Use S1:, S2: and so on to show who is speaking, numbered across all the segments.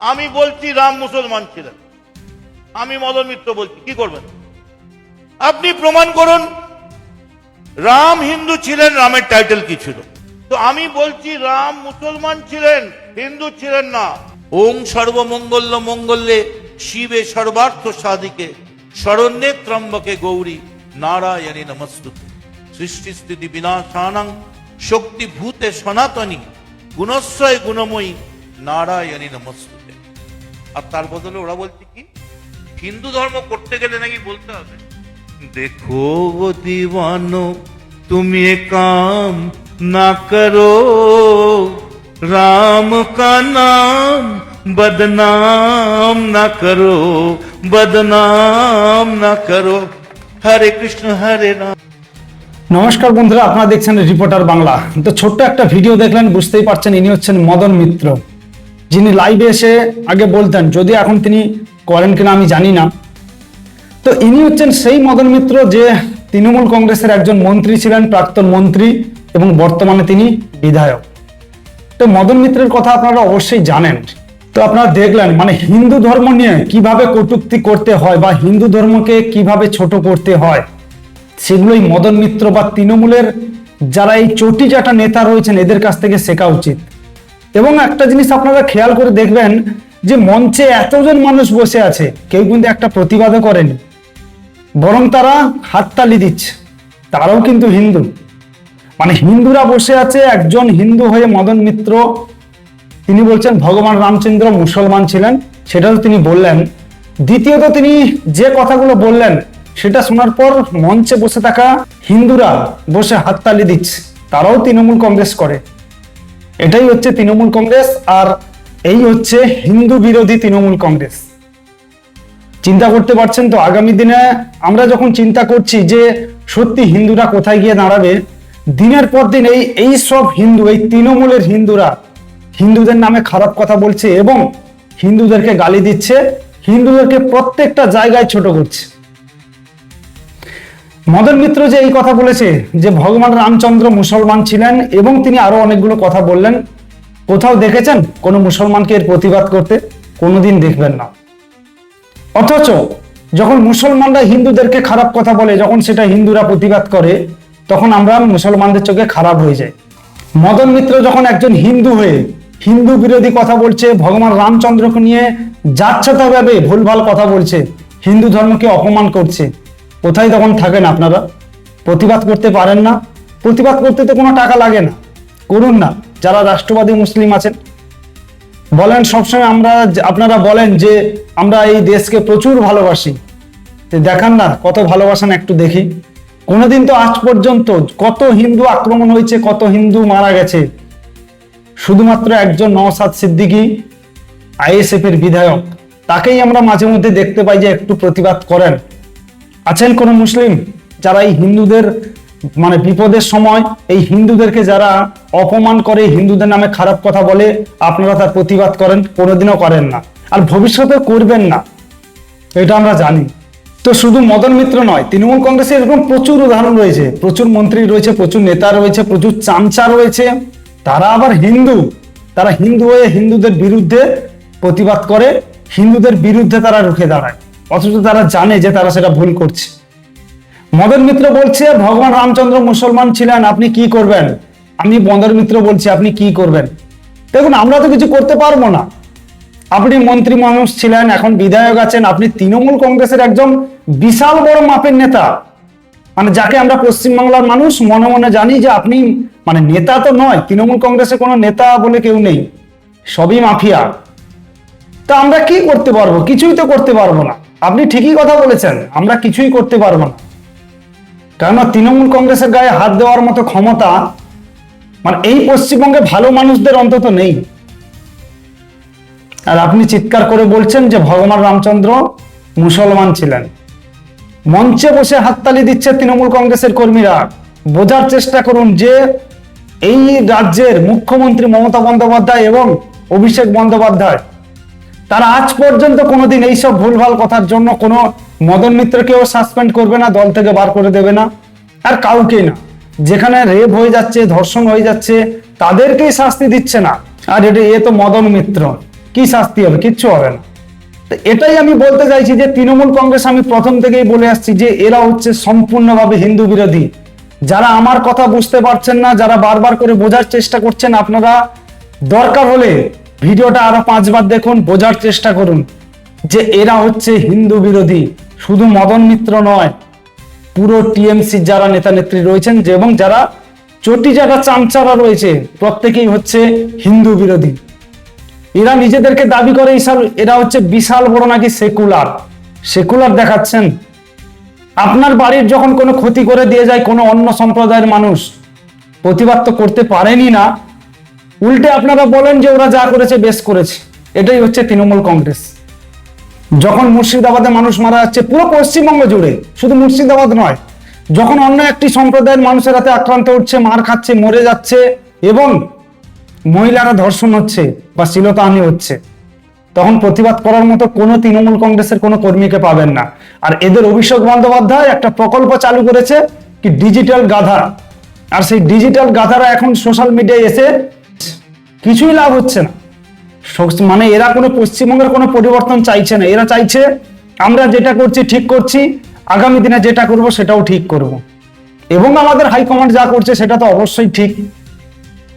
S1: আমি বলছি রাম মুসলমান ছিলেন। আমি মদন মিত্র বলছি, কি করবেন? আপনি প্রমাণ করুন, রাম হিন্দু ছিলেন, রামের টাইটেল কি ছিল? তো আমি বলছি, রাম মুসলমান ছিলেন, হিন্দু ছিলেন না। ওং সর্বমঙ্গল্য মঙ্গলে শিবে সর্বার্থ সাধিকে, শরণ্যে ত্রম্বকে গৌরী নারায়ণী নমস্তুতে। সৃষ্টি স্থিতি বিনাশানাং, শক্তি ভূতে সনাতনী, গুণশ্রয় গুণময়ী নারায়ণী নমস্তুতে। আর তার বদলে ওরা বলছে কি হিন্দু ধর্ম করতে গেলে নাকি বলতে হবে। দেখো দিবানো তুমি কাম না করো। রাম কা নাম বদনাম না করো বদনাম না করো। হরে কৃষ্ণ হরে রাম।
S2: নমস্কার বন্ধুরা আপনারা দেখছেন রিপোর্টার বাংলা। তো ছোট্ট একটা ভিডিও দেখলেন বুঝতেই পারছেন ইনি হচ্ছেন মদন মিত্র। যিনি লাইভে এসে আগে বলতেন, যদি এখন তিনি করেন কিনা আমি জানি না। তো ইনি হচ্ছেন সেই মদন মিত্র যে তৃণমূল কংগ্রেসের একজন মন্ত্রী ছিলেন, প্রাক্তন মন্ত্রী এবং বর্তমানে তিনি বিধায়ক। তো মদন মিত্রের কথা আপনারা অবশ্যই জানেন। তো আপনারা দেখলেন মানে হিন্দু ধর্ম নিয়ে কীভাবে কটূক্তি করতে হয় বা হিন্দু ধর্মকে কীভাবে ছোট করতে হয়, সেগুলোই মদন মিত্র বা তৃণমূলের যারা এই চটি চটিজাটা নেতা রয়েছেন, এদের কাছ থেকে শেখা উচিত। এবং একটা জিনিস আপনারা খেয়াল করে দেখবেন যে মঞ্চে এতজন মানুষ বসে আছে, কেউ কিন্তু একটা প্রতিবাদও করেনি। বরং তারা হাততালি দিচ্ছে। তারাও কিন্তু হিন্দু। মানে হিন্দুরা বসে আছে, একজন হিন্দু হয়ে মদন মিত্র, তিনি বলছেন, ভগবান রামচন্দ্র মুসলমান ছিলেন। সেটাও তিনি বললেন। দ্বিতীয়ত তিনি যে কথাগুলো বললেন, সেটা শোনার পর মঞ্চে বসে থাকা হিন্দুরা বসে হাততালি দিচ্ছে। তারাও তৃণমূল কংগ্রেস করে। এটাই হচ্ছে তৃণমূল কংগ্রেস আর এই হচ্ছে হিন্দু বিরোধী তৃণমূল কংগ্রেস। চিন্তা করতে পারছেন তো? আগামী দিনে আমরা যখন চিন্তা করছি যে সত্যি হিন্দুরা কোথায় গিয়ে দাঁড়াবে, দিনের পর দিন এই এই সব হিন্দু, এই তৃণমূলের হিন্দুরা হিন্দুদের নামে খারাপ কথা বলছে এবং হিন্দুদেরকে গালি দিচ্ছে, হিন্দুদেরকে প্রত্যেকটা জায়গায় ছোট করছে। মদন মিত্র যে এই কথা বলেছে যে ভগবান রামচন্দ্র মুসলমান ছিলেন এবং তিনি আরও অনেকগুলো কথা বললেন, কোথাও দেখেছেন কোনো মুসলমানকে এর প্রতিবাদ করতে? কোনোদিন দেখবেন না। অথচ যখন মুসলমানরা হিন্দুদেরকে খারাপ কথা বলে, যখন সেটা হিন্দুরা প্রতিবাদ করে, তখন আমরা মুসলমানদের চোখে খারাপ হয়ে যাই। মদন মিত্র যখন একজন হিন্দু হয়ে হিন্দু বিরোধী কথা বলছে, ভগবান রামচন্দ্রকে নিয়ে যাচ্ছেতাভাবে ভুলভাল কথা বলছে, হিন্দু ধর্মকে অপমান করছে কোথায় তখন থাকেন আপনারা? প্রতিবাদ করতে পারেন না। প্রতিবাদ করতে তো কোনো টাকা লাগে না। করুন না, যারা রাষ্ট্রবাদী মুসলিম আছেন। বলেন সবসময় আমরা আপনারা বলেন যে আমরা এই দেশকে প্রচুর ভালোবাসি। দেখান না, কত ভালোবাসেন একটু দেখি। কোনোদিন তো আজ পর্যন্ত কত হিন্দু আক্রমণ হয়েছে, কত হিন্দু মারা গেছে। শুধুমাত্র একজন নওসাদ সিদ্দিকী আইএসএফ এর বিধায়ক। তাকেই আমরা মাঝে মধ্যে দেখতে পাই যে একটু প্রতিবাদ করেন। আছেন কোন মুসলিম? যারা এই হিন্দুদের মানে বিপদের সময় এই হিন্দুদেরকে যারা অপমান করে, হিন্দুদের নামে খারাপ কথা বলে, আপনারা তার প্রতিবাদ করেন, কোনোদিনও করেন না। আর ভবিষ্যতে করবেন না। এটা আমরা জানি। তো শুধু মদন মিত্র নয়, তৃণমূল কংগ্রেসে এরকম প্রচুর উদাহরণ রয়েছে। প্রচুর মন্ত্রী রয়েছে, প্রচুর নেতা রয়েছে, প্রচুর চামচা রয়েছে। তারা আবার হিন্দু। তারা হিন্দু হয়ে হিন্দুদের বিরুদ্ধে প্রতিবাদ করে, হিন্দুদের বিরুদ্ধে তারা রুখে দাঁড়ায়। অথচ তারা জানে যে তারা সেটা ভুল করছে। মদন মিত্র বলছে, ভগবান রামচন্দ্র মুসলমান ছিলেন, আপনি কি করবেন? আমি মদন মিত্র বলছি, আপনি কি করবেন? দেখুন, আমরা তো কিছু করতে পারব না। আপনি মন্ত্রী মানুষ ছিলেন, এখন বিধায়ক আছেন, আপনি তৃণমূল কংগ্রেসের একজন বিশাল বড় মাপের নেতা। মানে যাকে আমরা পশ্চিমবাংলার মানুষ মনে মনে জানি যে আপনি মানে নেতা তো নয়, তৃণমূল কংগ্রেসে কোনো নেতা বলে কেউ নেই। সবই মাফিয়া। তা আমরা কি করতে পারব? কিছুই তো করতে পারব না। আপনি ঠিকই কথা বলেছেন, আমরা কিছুই করতে পারব না। কেননা তৃণমূল কংগ্রেসের গায়ে হাত দেওয়ার মতো ক্ষমতা মানে এই পশ্চিমবঙ্গে ভালো মানুষদের অন্তত নেই। আর আপনি চিৎকার করে বলছেন যে ভগবান রামচন্দ্র মুসলমান ছিলেন। মঞ্চে বসে হাততালি দিচ্ছে তৃণমূল কংগ্রেসের কর্মীরা। বোঝার চেষ্টা করুন যে এই রাজ্যের মুখ্যমন্ত্রী মমতা বন্দ্যোপাধ্যায় এবং অভিষেক বন্দ্যোপাধ্যায় তারা আজ পর্যন্ত কোনোদিন এইসব ভুলভাল কথার জন্য কোনো মদন মিত্রকেও সাসপেন্ড করবে না, দল থেকে বার করে দেবে না, আর কাউকে না। যেখানে রেপ হয়ে যাচ্ছে, ধর্ষণ হয়ে যাচ্ছে, তাদেরকেই শাস্তি দিচ্ছে না। আর এটা, এ তো মদন মিত্র। কি শাস্তি হবে? কিচ্ছু হবে না। তো এটাই আমি বলতে চাইছি যে, তৃণমূল কংগ্রেস, আমি প্রথম থেকেই বলে আসছি যে, এরা হচ্ছে সম্পূর্ণভাবে হিন্দু বিরোধী। যারা আমার কথা বুঝতে পারছেন না, যারা বারবার করে বোঝার চেষ্টা করছেন, আপনারা দরকার হলে ভিডিওটা আরও পাঁচবার দেখুন, বোঝার চেষ্টা করুন যে এরা হচ্ছে হিন্দু বিরোধী, শুধু মদন মিত্র নয়, পুরো টিএমসি যারা নেতা নেত্রী রয়েছেন যে এবং যারা চটি যারা চামচারা রয়েছে, প্রত্যেকেই হচ্ছে হিন্দু বিরোধী। এরা নিজেদেরকে দাবি করে ইসাল এরা হচ্ছে বিশাল বড় নাকি সেকুলার। সেকুলার দেখাচ্ছেন। আপনার বাড়ির যখন কোনো ক্ষতি করে দিয়ে যায় কোনো অন্য সম্প্রদায়ের মানুষ, প্রতিবাদ তো করতে পারেনি না। উল্টে আপনারা বলেন যে ওরা যা করেছে, বেশ করেছে। এটাই হচ্ছে তৃণমূল কংগ্রেস। যখন মুর্শিদাবাদে মানুষ মারা যাচ্ছে, পুরো পশ্চিমবঙ্গ জুড়ে, শুধু মুর্শিদাবাদ নয়, যখন অন্য একটি সম্প্রদায়ের মানুষের হাতে আক্রান্ত হচ্ছে, মার খাচ্ছে, মরে যাচ্ছে, এবং মহিলারা ধর্ষণ হচ্ছে বা শ্লীলতাহানি হচ্ছে, তখন প্রতিবাদ করার মতো কোনো তৃণমূল কংগ্রেসের কোনো কর্মীকে পাবেন না। আর এদের অভিষেক বন্দ্যোপাধ্যায় একটা প্রকল্প চালু করেছে, কি ডিজিটাল গাধা। আর সেই ডিজিটাল গাধারা এখন সোশ্যাল মিডিয়ায় এসে কিছুই লাভ হচ্ছে না। মানে এরা কোনো পশ্চিমবঙ্গের কোনো পরিবর্তন চাইছে না। এরা চাইছে, আমরা যেটা করছি ঠিক করছি, আগামী দিনে যেটা করব সেটাও ঠিক করব। এবং আমাদের হাইকমান্ড যা করছে সেটা তো অবশ্যই ঠিক।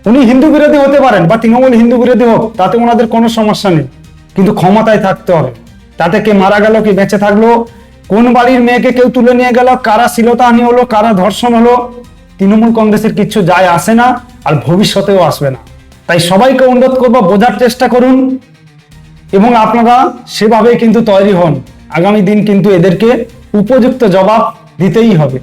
S2: উনি হিন্দু বিরোধী হতে পারেন বা তৃণমূল হিন্দু বিরোধী হোক, তাতে ওনাদের কোনো সমস্যা নেই। কিন্তু ক্ষমতায় থাকতে হবে। তাতে কে মারা গেল, কি বেঁচে থাকল, কোন বাড়ির মেয়েকে কেউ তুলে নিয়ে গেল, কারা শ্লীলতাহানি হলো, কারা ধর্ষণ হলো, তৃণমূল কংগ্রেসের কিচ্ছু যায় আসে না, আর ভবিষ্যতেও আসবে না। তাই সবাইকে অনুরোধ করব, বোঝার চেষ্টা করুন এবং আপনারা সেভাবেই কিন্তু তৈরি হন। আগামী দিন কিন্তু এদেরকে উপযুক্ত জবাব দিতেই হবে।